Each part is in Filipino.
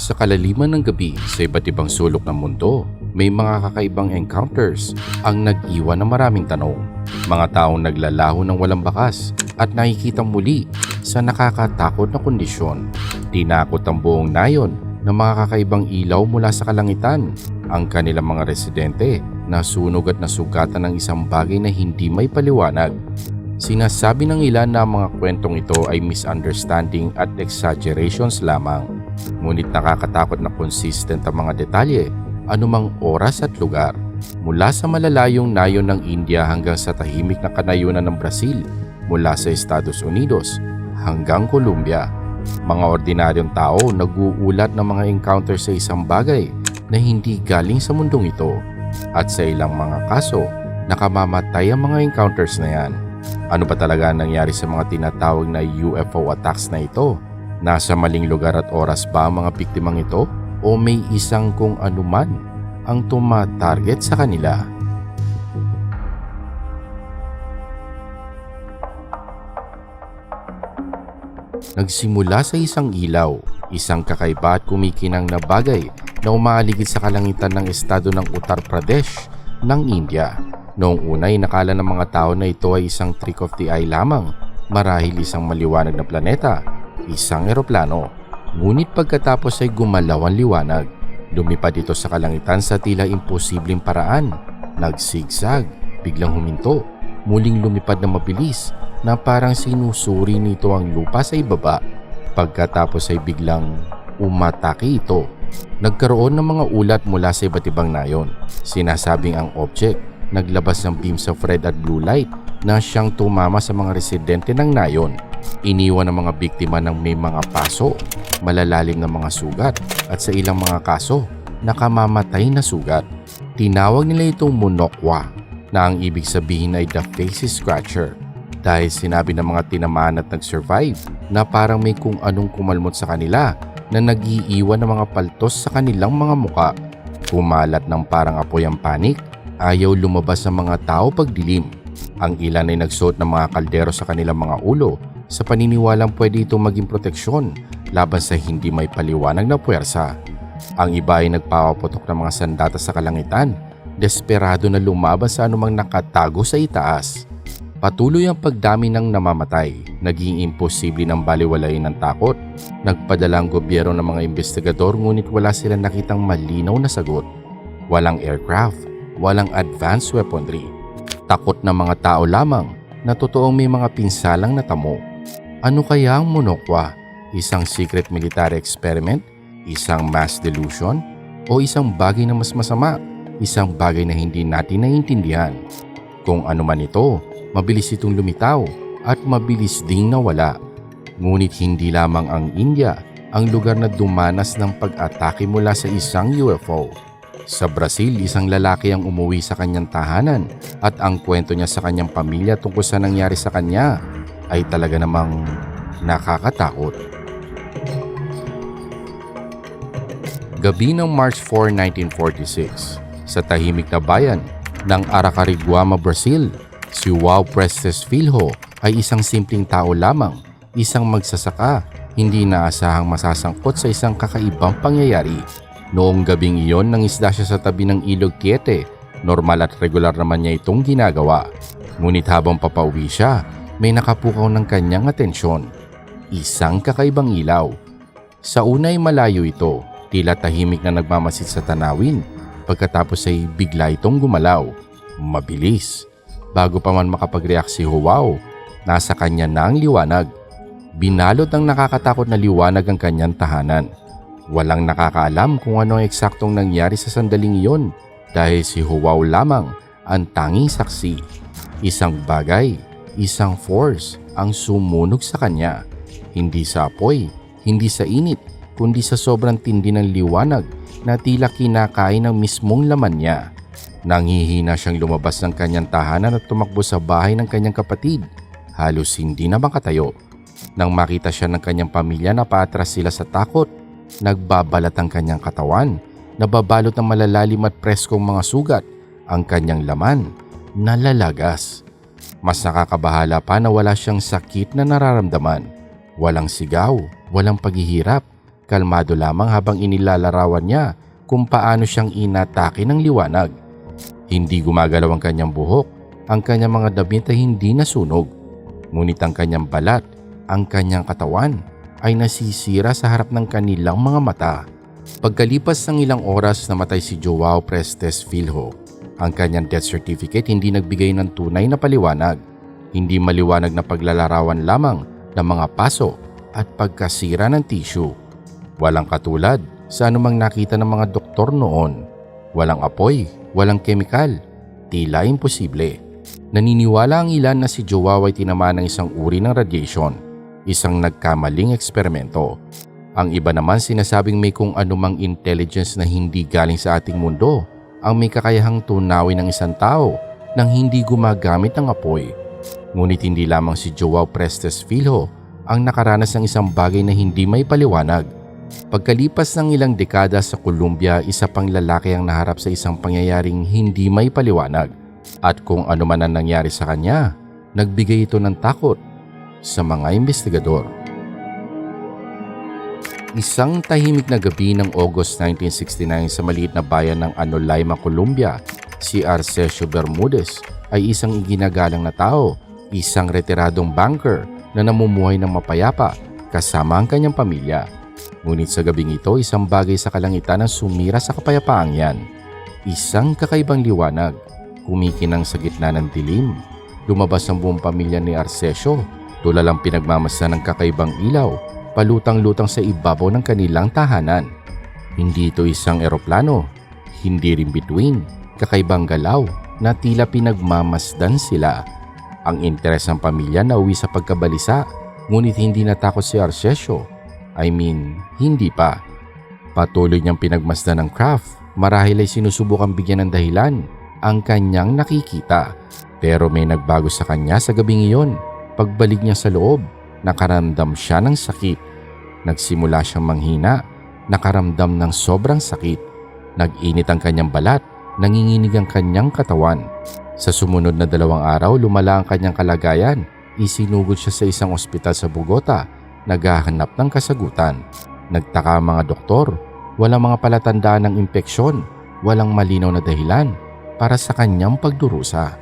Sa kalaliman ng gabi sa iba't ibang sulok ng mundo, may mga kakaibang encounters ang nag-iwan ng maraming tanong. Mga taong naglalaho ng walang bakas at nakikitang muli sa nakakatakot na kondisyon. Tinakot ang buong nayon ng mga kakaibang ilaw mula sa kalangitan. Ang kanilang mga residente na sunog at nasugatan ng isang bagay na hindi may paliwanag. Sinasabi ng ilan na ang mga kwentong ito ay misunderstanding at exaggerations lamang. Ngunit nakakatakot na consistent ang mga detalye, anumang oras at lugar. Mula sa malalayong nayon ng India hanggang sa tahimik na kanayunan ng Brazil, mula sa Estados Unidos hanggang Colombia. Mga ordinaryong tao nag-uulat ng mga encounter sa isang bagay na hindi galing sa mundong ito. At sa ilang mga kaso, nakamamatay ang mga encounters na yan. Ano ba talaga ang nangyari sa mga tinatawag na UFO attacks na ito? Nasa maling lugar at oras ba ang mga biktimang ito? O may isang kung anuman ang tumatarget sa kanila? Nagsimula sa isang ilaw, isang kakaiba at kumikinang na bagay na umaaligid sa kalangitan ng estado ng Uttar Pradesh ng India. Noong una ay nakala ng mga tao na ito ay isang trick of the eye lamang, marahil isang maliwanag na planeta, isang eroplano. Ngunit pagkatapos ay gumalaw ang liwanag, lumipad ito sa kalangitan sa tila imposibleng paraan. Nagsigsag, biglang huminto, muling lumipad na mabilis na parang sinusuri nito ang lupa sa ibaba. Pagkatapos ay biglang umatake ito. Nagkaroon ng mga ulat mula sa iba't ibang nayon. Sinasabing ang object naglabas ng beams of red at blue light na siyang tumama sa mga residente ng nayon. Iniwan ng mga biktima ng may mga paso, malalalim na mga sugat at sa ilang mga kaso, nakamamatay na sugat. Tinawag nila itong monokwa na ang ibig sabihin ay the face scratcher dahil sinabi ng mga tinamaan at nag-survive na parang may kung anong kumalmot sa kanila na nag-iiwan ng mga paltos sa kanilang mga muka. Kumalat ng parang apoy ang panik, ayaw lumabas ang mga tao pagdilim. Ang ilan ay nagsuot ng mga kaldero sa kanilang mga ulo sa paniniwalang pwede itong maging proteksyon laban sa hindi may paliwanag na puwersa. Ang iba ay nagpapaputok ng mga sandata sa kalangitan, desperado na lumabas sa anumang nakatago sa itaas. Patuloy ang pagdami ng namamatay, naging imposible ng baliwalain ng takot. Nagpadala ang gobyerno ng mga investigador ngunit wala silang nakitang malinaw na sagot. Walang aircraft, walang advanced weaponry. Takot ng mga tao lamang na totoong may mga pinsalang natamo. Ano kaya ang monokwa? Isang secret military experiment? Isang mass delusion? O isang bagay na mas masama? Isang bagay na hindi natin naiintindihan? Kung ano man ito, mabilis itong lumitaw at mabilis ding nawala. Ngunit hindi lamang ang India ang lugar na dumanas ng pag-atake mula sa isang UFO. Sa Brazil, isang lalaki ang umuwi sa kanyang tahanan at ang kwento niya sa kanyang pamilya tungkol sa nangyari sa kanya ay talaga namang nakakatakot. Gabi ng March 4, 1946, sa tahimik na bayan ng Aracariguama, Brazil, Si Wow Prestes Filho ay isang simpleng tao lamang, isang magsasaka, hindi naasahang masasangkot sa isang kakaibang pangyayari. Noong gabing iyon nangisda siya sa tabi ng ilog Kiete, normal at regular naman niya itong ginagawa. Ngunit habang papauwi siya, may nakapukaw ng kanyang atensyon. Isang kakaibang ilaw. Sa una ay malayo ito, tila tahimik na nagmamasid sa tanawin. Pagkatapos ay bigla itong gumalaw. Mabilis. Bago pa man makapag-react si Huwao, nasa kanya na ang liwanag. Binalot ng nakakatakot na liwanag ang kanyang tahanan. Walang nakakaalam kung ano ang eksaktong nangyari sa sandaling iyon dahil si Huwao lamang ang tanging saksi. Isang bagay, isang force ang sumunog sa kanya. Hindi sa apoy, hindi sa init, kundi sa sobrang tindi ng liwanag na tila kinakain ng mismong laman niya. Nanghihina siyang lumabas ng kanyang tahanan at tumakbo sa bahay ng kanyang kapatid. Halos hindi na makatayo. Nang makita siya ng kanyang pamilya na paatras sila sa takot, nagbabalat ang kanyang katawan, nababalot ng malalalim at preskong mga sugat, ang kanyang laman, nalalagas. Mas nakakabahala pa na wala siyang sakit na nararamdaman. Walang sigaw, walang paghihirap, kalmado lamang habang inilalarawan niya kung paano siyang inatake ng liwanag. Hindi gumagalaw ang kanyang buhok, ang kanyang mga damit ay hindi nasunog. Ngunit ang kanyang balat, ang kanyang katawan ay nasisira sa harap ng kanilang mga mata. Pagkalipas ng ilang oras namatay si Joao Prestes Filho. Ang kanyang death certificate hindi nagbigay ng tunay na paliwanag. Hindi maliwanag na paglalarawan lamang ng mga paso at pagkasira ng tissue. Walang katulad sa anumang nakita ng mga doktor noon. Walang apoy, walang kemikal. Tila imposible. Naniniwala ang ilan na si Joao ay tinamaan ng isang uri ng radiation, isang nagkamaling eksperimento. Ang iba naman sinasabing may kung anumang intelligence na hindi galing sa ating mundo ang may kakayahang tunawin ng isang tao nang hindi gumagamit ng apoy. Ngunit hindi lamang si Joao Prestes Filho ang nakaranas ng isang bagay na hindi may paliwanag. Pagkalipas ng ilang dekada sa Colombia, isa pang lalaki ang naharap sa isang pangyayaring hindi may paliwanag. At kung ano man ang nangyari sa kanya, nagbigay ito ng takot sa mga investigador. Isang tahimik na gabi ng August 1969 sa maliit na bayan ng Anolaima, Colombia, si Arcesio Bermudez ay isang iginagalang na tao, isang retiradong banker na namumuhay ng mapayapa kasama ang kanyang pamilya. Ngunit sa gabing ito, isang bagay sa kalangitan ang sumira sa kapayapaang yan. Isang kakaibang liwanag, kumikinang sa gitna ng dilim. Lumabas ang buong pamilya ni Arcesio, tulalang pinagmamasa ng kakaibang ilaw palutang-lutang sa ibabaw ng kanilang tahanan. Hindi ito isang eroplano, hindi rin bituin, kakaibang galaw na tila pinagmamasdan sila. Ang interes ng pamilya na uwi sa pagkabalisa, ngunit hindi natakot si Arcesio. I mean, hindi pa. Patuloy niyang pinagmasdan ng craft, marahil ay sinusubukang bigyan ng dahilan ang kanyang nakikita. Pero may nagbago sa kanya sa gabing iyon. Pagbalik niya sa loob, Nakaramdam siya ng sakit. Nagsimula siyang manghina. Nakaramdam ng sobrang sakit. Nag-init ang kanyang balat. Nanginginig ang kanyang katawan. Sa sumunod na dalawang araw, lumala ang kanyang kalagayan. Isinugod siya sa isang ospital sa Bogota. Naghahanap ng kasagutan. Nagtaka ang mga doktor. Walang mga palatandaan ng impeksyon. Walang malinaw na dahilan para sa kanyang pagdurusa.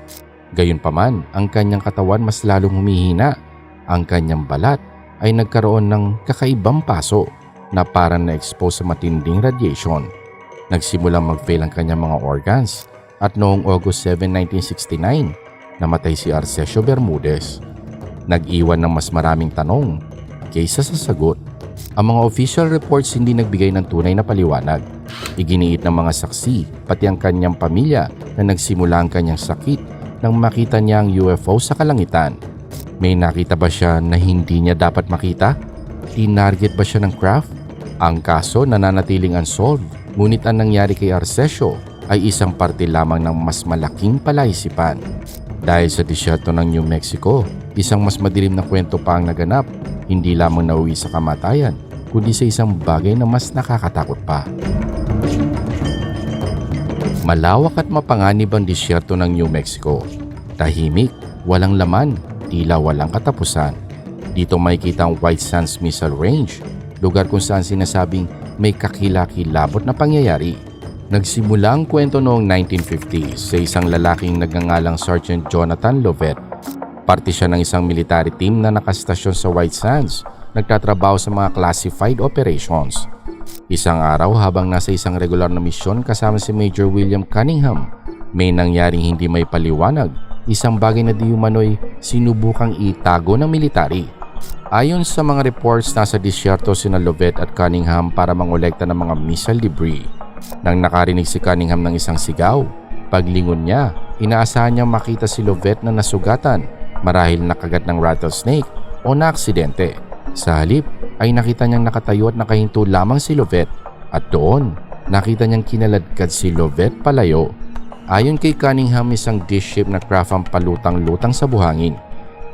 Gayunpaman, ang kanyang katawan mas lalong humihina ang kanyang balat ay nagkaroon ng kakaibang paso na parang na-expose sa matinding radiation. Nagsimulang mag-fail ang kanyang mga organs at noong August 7, 1969, namatay si Arcesio Bermudez. Nag-iwan ng mas maraming tanong kaysa sa sagot. Ang mga official reports hindi nagbigay ng tunay na paliwanag. Iginiit ng mga saksi, pati ang kanyang pamilya na nagsimula ang kanyang sakit nang makita niya ang UFO sa kalangitan. May nakita ba siya na hindi niya dapat makita? Tinarget ba siya ng craft? Ang kaso nananatiling unsolved, ngunit ang nangyari kay Arcesio ay isang parte lamang ng mas malaking palaisipan. Dahil sa disyerto ng New Mexico, isang mas madilim na kwento pa ang naganap, hindi lamang nauwi sa kamatayan, kundi sa isang bagay na mas nakakatakot pa. Malawak at mapanganib ang disyerto ng New Mexico. Tahimik, walang laman, tila walang katapusan. Dito makikita ang White Sands Missile Range, lugar kung saan sinasabing may kakilakilabot na pangyayari. Nagsimula ang kwento noong 1950 sa isang lalaking nagngangalang Sergeant Jonathan Lovett. Parte siya ng isang military team na nakastasyon sa White Sands, nagtatrabaho sa mga classified operations. Isang araw habang nasa isang regular na misyon kasama si Major William Cunningham, may nangyaring hindi may paliwanag isang bagay na di umano'y sinubukang itago ng military. Ayon sa mga reports, nasa disyerto sina Lovett at Cunningham para mangolekta ng mga missile debris. Nang nakarinig si Cunningham ng isang sigaw, paglingon niya, inaasahan niyang makita si Lovett na nasugatan marahil nakagat ng rattlesnake o naaksidente. Sa halip ay nakita niyang nakatayo at nakahinto lamang si Lovett at doon nakita niyang kinaladkad si Lovett palayo Ayon kay Cunningham, isang dish shape na craft ang palutang-lutang sa buhangin.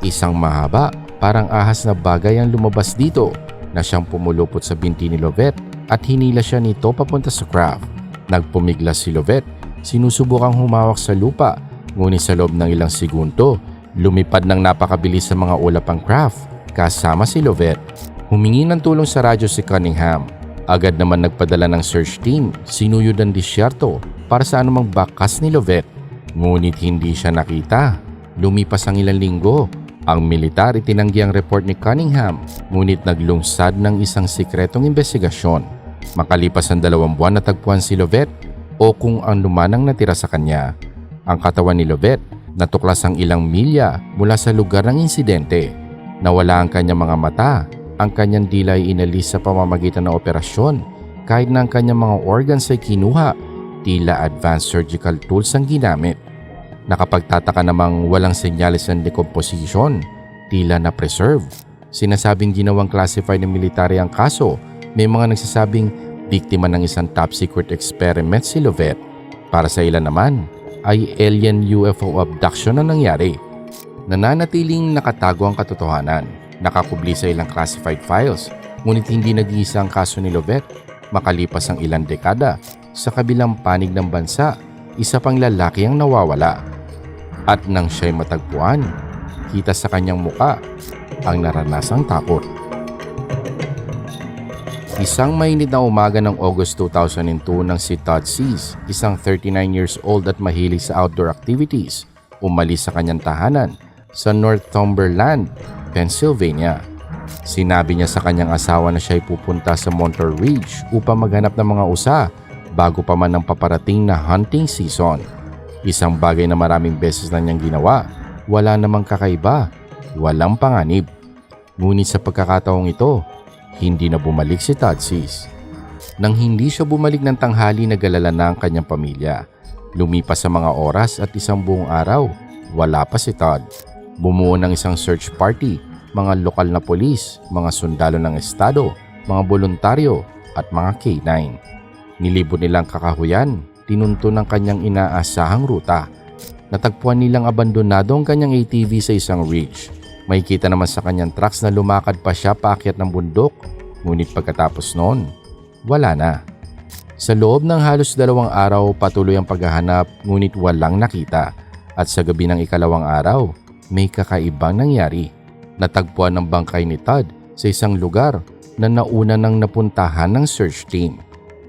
Isang mahaba, parang ahas na bagay ang lumabas dito na siyang pumulupot sa binti ni Lovett at hinila siya nito papunta sa craft. Nagpumiglas si Lovett, sinusubukang humawak sa lupa ngunit sa loob ng ilang segundo, lumipad ng napakabilis sa mga ulap ang craft kasama si Lovett. Humingi ng tulong sa radyo si Cunningham Agad naman nagpadala ng search team, sinuyod ang disyerto para sa anumang bakas ni Lovett. Ngunit hindi siya nakita. Lumipas ang ilang linggo. Ang militar itinanggi ang report ni Cunningham, ngunit naglungsad ng isang sikretong investigasyon. Makalipas ang dalawang buwan natagpuan si Lovett o kung ang lumanang natira sa kanya. Ang katawan ni Lovett natuklas ang ilang milya mula sa lugar ng insidente. Nawala ang kanyang mga mata, ang kanyang dila inalis sa pamamagitan ng operasyon kahit na ang kanyang mga organs ay kinuha, tila advanced surgical tools ang ginamit. Nakapagtataka namang walang senyales ng decomposition, tila na preserve. Sinasabing ginawang classified ng military ang kaso, may mga nagsasabing biktima ng isang top secret experiment si Lovett. Para sa ilan naman, ay alien UFO abduction na nangyari. Nananatiling nakatago ang katotohanan, nakakubli sa ilang classified files, ngunit hindi nag-iisa ang kaso ni Lovett. Makalipas ang ilang dekada, sa kabilang panig ng bansa, isa pang lalaki ang nawawala. At nang siya'y matagpuan, kita sa kanyang muka ang naranasang takot. Isang mainit na umaga ng August 2002 nang si Todd Seas, isang 39 years old at mahilig sa outdoor activities, umalis sa kanyang tahanan sa Northumberland, Pennsylvania. Sinabi niya sa kanyang asawa na siya ay pupunta sa Monterey Ridge upang maghanap ng mga usa bago pa man ang paparating na hunting season. Isang bagay na maraming beses na niyang ginawa, wala namang kakaiba, walang panganib. Ngunit sa pagkakataong ito, hindi na bumalik si Tadsis. Nang hindi siya bumalik ng tanghali nagalala na ang kanyang pamilya. Lumipas sa mga oras at isang buong araw, wala pa si Todd. Bumuo ng isang search party, mga lokal na polis, mga sundalo ng estado, mga voluntaryo at mga K-9. Nilibot nilang kakahuyan, tinunto ng kanyang inaasahang ruta. Natagpuan nilang abandonado ang kanyang ATV sa isang ridge. May kita naman sa kanyang trucks na lumakad pa siya paakyat ng bundok, ngunit pagkatapos noon, wala na. Sa loob ng halos dalawang araw patuloy ang paghahanap ngunit walang nakita at sa gabi ng ikalawang araw may kakaibang nangyari. Natagpuan ng bangkay ni Todd sa isang lugar na nauna nang napuntahan ng search team.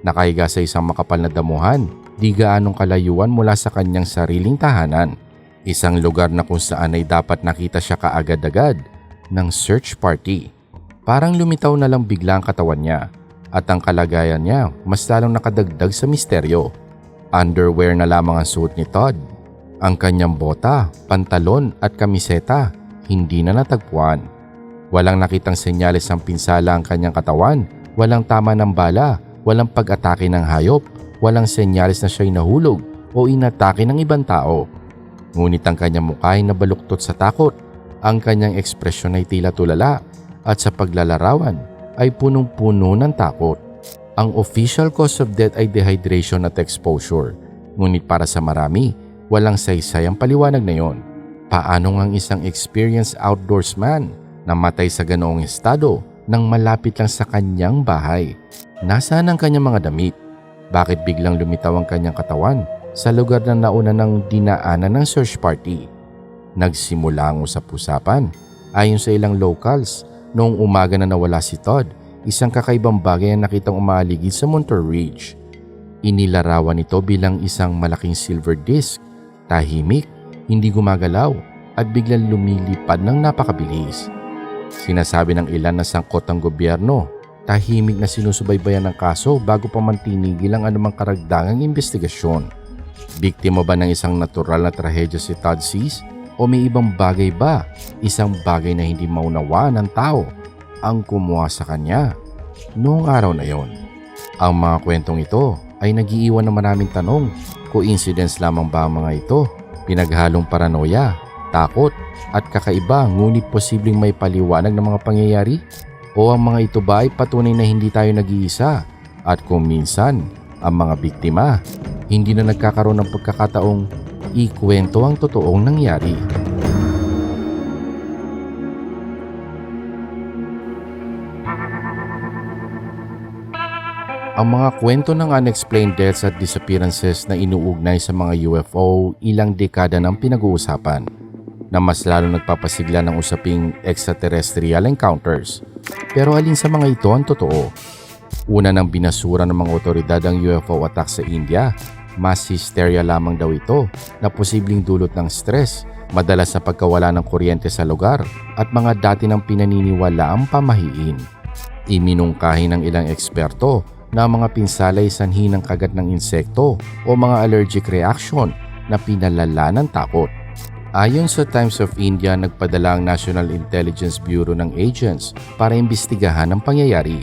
Nakahiga sa isang makapal na damuhan, di gaanong kalayuan mula sa kanyang sariling tahanan. Isang lugar na kung saan ay dapat nakita siya kaagad-agad ng search party. Parang lumitaw na lang bigla ang katawan niya at ang kalagayan niya mas lalong nakadagdag sa misteryo. Underwear na lamang ang suot ni Todd. Ang kanyang bota, pantalon at kamiseta hindi na natagpuan. Walang nakitang senyales ng pinsala ang kanyang katawan, walang tama ng bala, walang pag-atake ng hayop, walang senyales na siya'y nahulog o inatake ng ibang tao. Ngunit ang kanyang mukha ay nabaluktot sa takot. Ang kanyang ekspresyon ay tila tulala at sa paglalarawan ay punong-puno ng takot. Ang official cause of death ay dehydration at exposure. Ngunit para sa marami, walang saysay ang paliwanag na yon. Paano ang isang experienced outdoorsman na matay sa ganoong estado nang malapit lang sa kanyang bahay? Nasaan ang kanyang mga damit? Bakit biglang lumitaw ang kanyang katawan sa lugar na nauna ng dinaanan ng search party. Nagsimula ang usap-usapan. Ayon sa ilang locals, noong umaga na nawala si Todd, isang kakaibang bagay ang nakitang umaaligid sa Monterey Ridge. Inilarawan ito bilang isang malaking silver disc, tahimik, hindi gumagalaw at biglang lumilipad ng napakabilis. Sinasabi ng ilan na sangkot ang gobyerno, tahimik na sinusubaybayan ng kaso bago pa man tinigil ang anumang karagdagang investigasyon. Biktima ba ng isang natural na trahedya si Todd Seas? O may ibang bagay ba? Isang bagay na hindi maunawaan ng tao ang kumuha sa kanya noong araw na yon. Ang mga kwentong ito ay nagiiwan ng maraming tanong. Coincidence lamang ba ang mga ito? Pinaghalong paranoia, takot at kakaiba ngunit posibleng may paliwanag ng mga pangyayari? O ang mga ito ba ay patunay na hindi tayo nag-iisa? At kung minsan, ang mga biktima hindi na nagkakaroon ng pagkakataong ikwento ang totoong nangyari. Ang mga kwento ng unexplained deaths at disappearances na inuugnay sa mga UFO ilang dekada nang pinag-uusapan na mas lalo nagpapasigla ng usaping extraterrestrial encounters. Pero alin sa mga ito ang totoo? Una nang binasura ng mga otoridad ang UFO attack sa India, mass hysteria lamang daw ito na posibleng dulot ng stress, madalas sa pagkawala ng kuryente sa lugar at mga dati ng pinaniniwala ang pamahiin. Iminungkahi ng ilang eksperto na mga pinsala ay sanhi ng kagat ng insekto o mga allergic reaction na pinalala ng takot. Ayon sa Times of India, nagpadala ang National Intelligence Bureau ng agents para imbestigahan ang pangyayari.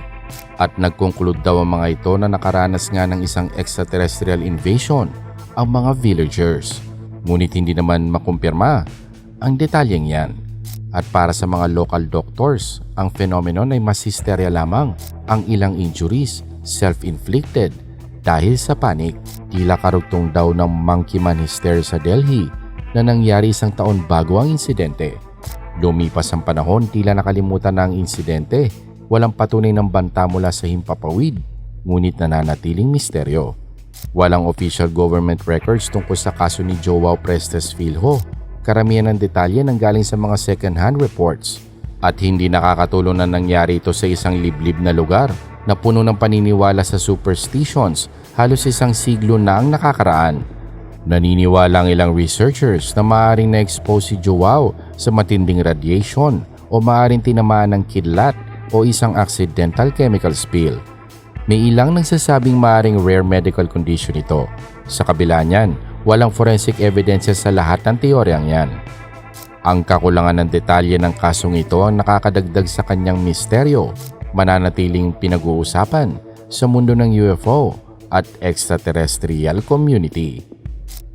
At nagkonklud daw ang mga ito na nakaranas nga ng isang extraterrestrial invasion ang mga villagers. Ngunit hindi naman makumpirma ang detalyeng yan. At para sa mga local doctors, ang phenomenon ay mas hysteria lamang ang ilang injuries self-inflicted dahil sa panic. Tila karugtong daw ng monkey man hysteria sa Delhi na nangyari isang taon bago ang insidente. Lumipas ang panahon, tila nakalimutan na ang insidente. Walang patunay ng banta mula sa himpapawid, ngunit nananatiling misteryo. Walang official government records tungkol sa kaso ni Joao Prestes Filho. Karamihan ng detalye nang galing sa mga second-hand reports. At hindi nakakatulong na nangyari ito sa isang liblib na lugar na puno ng paniniwala sa superstitions halos isang siglo na ang nakakaraan. Naniniwala ang ilang researchers na maaaring na-expose si Joao sa matinding radiation o maaaring tinamaan ng kidlat o isang accidental chemical spill. May ilang nagsasabing maaaring rare medical condition ito. Sa kabila niyan, walang forensic evidence sa lahat ng teoryang yan. Ang kakulangan ng detalye ng kasong ito ang nakakadagdag sa kanyang misteryo, mananatiling pinag-uusapan sa mundo ng UFO at extraterrestrial community.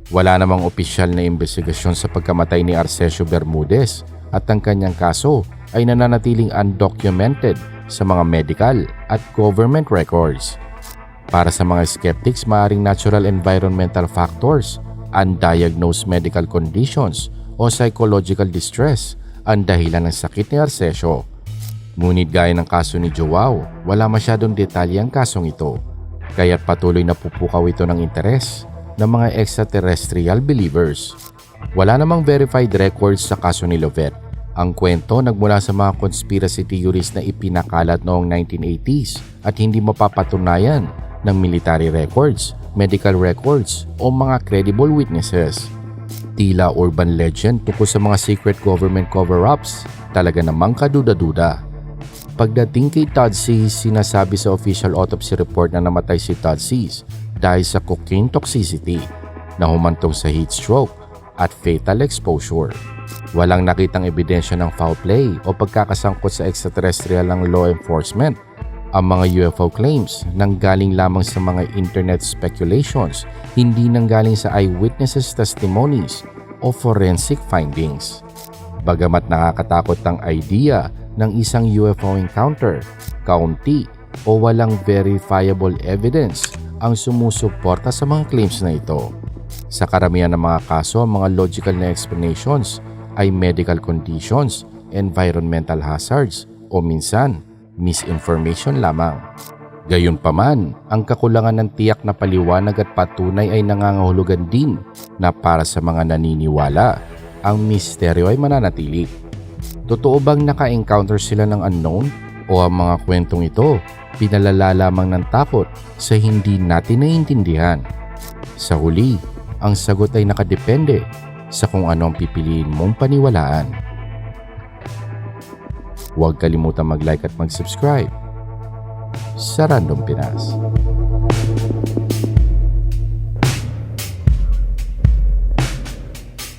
Wala namang opisyal na investigasyon sa pagkamatay ni Arcesio Bermudez at ang kanyang kaso ay nananatiling undocumented sa mga medical at government records. Para sa mga skeptics, maaring natural environmental factors, undiagnosed medical conditions o psychological distress ang dahilan ng sakit ni Arcesio. Ngunit gaya ng kaso ni Joao, wala masyadong detalye ang kasong ito, kaya't patuloy na pupukaw ito ng interes ng mga extraterrestrial believers. Wala namang verified records sa kaso ni Lovett. Ang kwento nagmula sa mga conspiracy theories na ipinakalat noong 1980s at hindi mapapatunayan ng military records, medical records o mga credible witnesses. Tila urban legend tungkol sa mga secret government cover-ups, talaga namang kaduda-duda. Pagdating kay Todd Seas, sinasabi sa official autopsy report na namatay si Todd Seas dahil sa cocaine toxicity na humantong sa heat stroke at fatal exposure. Walang nakitang ebidensya ng foul play o pagkakasangkot sa extraterrestrial ng law enforcement. Ang mga UFO claims nanggaling lamang sa mga internet speculations, hindi nanggaling sa eyewitnesses testimonies o forensic findings. Bagamat nakakatakot ang idea ng isang UFO encounter, kaunti o walang verifiable evidence ang sumusuporta sa mga claims na ito. Sa karamihan ng mga kaso, ang mga logical na explanations ay medical conditions, environmental hazards o minsan misinformation lamang. Gayunpaman, ang kakulangan ng tiyak na paliwanag at patunay ay nangangahulugan din na para sa mga naniniwala, ang misteryo ay mananatili. Totoo bang naka-encounter sila ng unknown o ang mga kwentong ito pinalala lamang ng takot sa hindi natin naiintindihan? Sa huli, ang sagot ay nakadepende sa kung ano ang pipiliin mong paniwalaan. Huwag kalimutan mag-like at mag-subscribe sa Random Pinas.